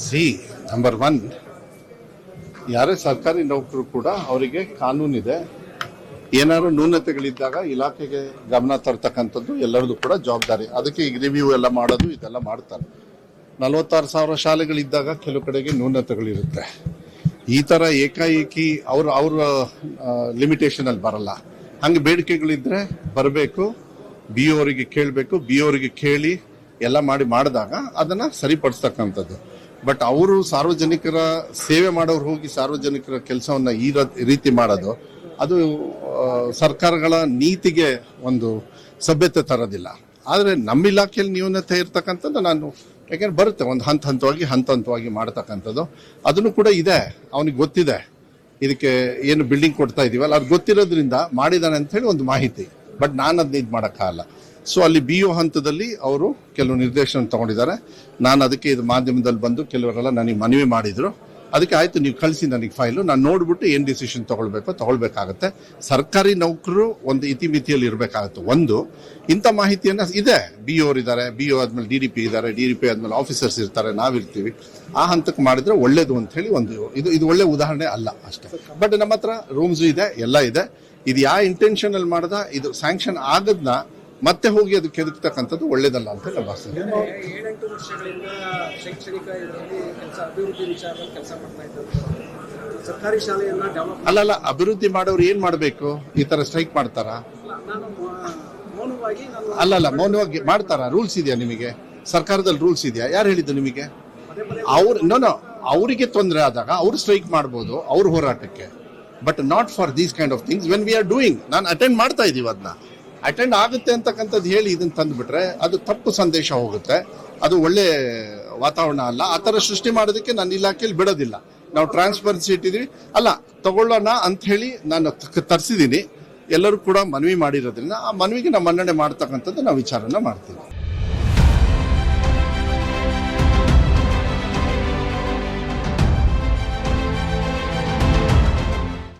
C, number one. ಯಾರೇ ಸರ್ಕಾರಿ ನೌಕರು ಕೂಡ ಅವರಿಗೆ ಕಾನೂನಿದೆ ಏನಾದ್ರು ನ್ಯೂನತೆಗಳಿದ್ದಾಗ ಇಲಾಖೆಗೆ ಗಮನ ತರ್ತಕ್ಕಂಥದ್ದು ಎಲ್ಲರದು ಕೂಡ ಜವಾಬ್ದಾರಿ. ಅದಕ್ಕೆ ಈಗ ರಿವ್ಯೂ ಎಲ್ಲ ಮಾಡೋದು, ಇದೆಲ್ಲ ಮಾಡ್ತಾರೆ. ನಲವತ್ತಾರು ಸಾವಿರ ಶಾಲೆಗಳಿದ್ದಾಗ ಕೆಲವು ಕಡೆಗೆ ನ್ಯೂನತೆಗಳಿರುತ್ತೆ. ಈ ಥರ ಏಕಾಏಕಿ ಅವರು, ಅವ್ರ ಲಿಮಿಟೇಷನಲ್ಲಿ ಬರಲ್ಲ. ಹಂಗೆ ಬೇಡಿಕೆಗಳಿದ್ದರೆ ಬರಬೇಕು, ಬಿ ಅವರಿಗೆ ಕೇಳಬೇಕು, ಬಿ ಅವರಿಗೆ ಕೇಳಿ ಎಲ್ಲ ಮಾಡಿ ಮಾಡಿದಾಗ ಅದನ್ನು ಸರಿಪಡಿಸ್ತಕ್ಕಂಥದ್ದು. ಬಟ್ ಅವರು ಸಾರ್ವಜನಿಕರ ಸೇವೆ ಮಾಡೋರು ಹೋಗಿ ಸಾರ್ವಜನಿಕರ ಕೆಲಸವನ್ನ ಈ ರೀತಿ ಮಾಡೋದು, ಅದು ಸರ್ಕಾರಗಳ ನೀತಿಗೆ ಒಂದು ಸಭ್ಯತೆ ತರೋದಿಲ್ಲ. ಆದರೆ ನಮ್ಮ ಇಲಾಖೆಯಲ್ಲಿ ನ್ಯೂನತೆ ಇರ್ತಕ್ಕಂಥದ್ದು ನಾನು, ಯಾಕೆಂದ್ರೆ ಬರುತ್ತೆ ಒಂದು ಹಂತ ಹಂತವಾಗಿ ಹಂತ ಹಂತವಾಗಿ ಮಾಡ್ತಕ್ಕಂಥದ್ದು. ಅದನ್ನು ಕೂಡ ಇದೆ, ಅವನಿಗೆ ಗೊತ್ತಿದೆ. ಇದಕ್ಕೆ ಏನು ಬಿಲ್ಡಿಂಗ್ ಕೊಡ್ತಾ ಇದೀವಲ್ಲ, ಅದು ಗೊತ್ತಿರೋದ್ರಿಂದ ಮಾಡಿದಾನೆ ಅಂತ ಹೇಳಿ ಒಂದು ಮಾಹಿತಿ. ಬಟ್ ನಾನು ಅದನ್ನ ಇದು ಮಾಡೋಕ್ಕಾಗಲ್ಲ. ಸೊ ಅಲ್ಲಿ ಬಿ ಒ ಹಂತದಲ್ಲಿ ಅವರು ಕೆಲವು ನಿರ್ದೇಶನ ತಗೊಂಡಿದ್ದಾರೆ. ನಾನು ಅದಕ್ಕೆ ಇದು ಮಾಧ್ಯಮದಲ್ಲಿ ಬಂದು ಕೆಲವರೆಲ್ಲ ನನಗೆ ಮನವಿ ಮಾಡಿದರು. ಅದಕ್ಕೆ ಆಯಿತು, ನೀವು ಕಳಿಸಿ ನನಗೆ ಫೈಲು. ನಾನು ನೋಡ್ಬಿಟ್ಟು ಏನು ಡಿಸಿಷನ್ ತೊಗೊಳ್ಬೇಕೋ, ತೊಗೊಳ್ಬೇಕಾಗತ್ತೆ. ಸರ್ಕಾರಿ ನೌಕರರು ಒಂದು ಇತಿಮಿತಿಯಲ್ಲಿ ಇರಬೇಕಾಗತ್ತೆ. ಒಂದು, ಇಂಥ ಮಾಹಿತಿಯನ್ನು ಇದೆ. ಬಿ ಓರ್ ಇದ್ದಾರೆ. ಬಿ ಓ ಆದಮೇಲೆ ಡಿ ಡಿ ಪಿ ಇದ್ದಾರೆ. ಡಿ ಡಿ ಪಿ ಆದಮೇಲೆ ಆಫೀಸರ್ಸ್ ಇರ್ತಾರೆ. ನಾವಿರ್ತೀವಿ. ಆ ಹಂತಕ್ಕೆ ಮಾಡಿದ್ರೆ ಒಳ್ಳೇದು ಅಂತ ಹೇಳಿ ಒಂದು ಇದು ಇದು ಒಳ್ಳೆ ಉದಾಹರಣೆ ಅಲ್ಲ ಅಷ್ಟೇ. ಬಟ್ ನಮ್ಮ ಹತ್ರ ರೂಮ್ಸು ಇದೆ, ಎಲ್ಲ ಇದೆ. ಇದು ಯಾವ ಇಂಟೆನ್ಷನಲ್ಲಿ ಮಾಡ್ದ, ಇದು ಸ್ಯಾಂಕ್ಷನ್ ಆಗದ್ನ ಮತ್ತೆ ಹೋಗಿ ಅದು ಕೆದಕ್ತಕ್ಕಂಥದ್ದು ಒಳ್ಳೇದಲ್ಲ ಅಂತ ನಾನು ಭಾಷೆ. ಏಳೆಂಟು ವರ್ಷಗಳಿಂದ ಶೈಕ್ಷಣಿಕ ಇದರಲ್ಲಿ ಕೆಲಸ ಅಭಿವೃದ್ಧಿ ವಿಚಾರದಲ್ಲಿ ಕೆಲಸ ಮಾಡ್ತಾ ಇದ್ದಾರೆ. ಸರ್ಕಾರಿ ಶಾಲೆಯನ್ನ ಡೆವಲಪ್ ಅಲ್ಲಲ್ಲ ಅಭಿವೃದ್ಧಿ ಮಾಡೋರು ಏನ್ ಮಾಡಬೇಕು? ಈ ತರ ಸ್ಟ್ರೈಕ್ ಮಾಡ್ತಾರಾ? ನಾನು ಮೌನವಾಗಿ ನಾನು ಅಲ್ಲಲ್ಲ ಮೌನವಾಗಿ ಮಾಡ್ತಾರಾ? ರೂಲ್ಸ್ ಇದೆಯಾ ನಿಮಗೆ? ಸರ್ಕಾರದಲ್ಲಿ ರೂಲ್ಸ್ ಇದೆಯಾ? ಯಾರು ಹೇಳಿದ್ದು ನಿಮಗೆ? ಅವ್ರು ನೋ ಅವರಿಗೆ ತೊಂದರೆ ಆದಾಗ ಅವರು ಸ್ಟ್ರೈಕ್ ಮಾಡ್ಬೋದು ಅವ್ರ ಹೋರಾಟಕ್ಕೆ. But not for these kind of things when we are doing ನಾನು ಅಟೆಂಡ್ ಮಾಡ್ತಾ ಇದೀವಿ ಅದನ್ನ ಅಟೆಂಡ್ ಆಗುತ್ತೆ ಅಂತಕ್ಕಂಥದ್ದು ಹೇಳಿ ಇದನ್ನ ತಂದುಬಿಟ್ರೆ ಅದು ತಪ್ಪು ಸಂದೇಶ ಹೋಗುತ್ತೆ. ಅದು ಒಳ್ಳೆ ವಾತಾವರಣ ಅಲ್ಲ. ಆ ಥರ ಸೃಷ್ಟಿ ಮಾಡೋದಕ್ಕೆ ನನ್ನ ಇಲಾಖೆಯಲ್ಲಿ ಬಿಡೋದಿಲ್ಲ. ನಾವು ಟ್ರಾನ್ಸ್ಪರೆನ್ಸಿ ಇಟ್ಟಿದ್ದೀವಿ. ಅಲ್ಲ, ತಗೊಳ್ಳೋಣ ಅಂತ ಹೇಳಿ ನಾನು ತರಿಸಿದ್ದೀನಿ. ಎಲ್ಲರೂ ಕೂಡ ಮನವಿ ಮಾಡಿರೋದ್ರಿಂದ ಆ ಮನವಿಗೆ ನಾವು ಮನ್ನಣೆ ಮಾಡ್ತಕ್ಕಂಥದ್ದು ನಾವು ವಿಚಾರನ ಮಾಡ್ತೀವಿ.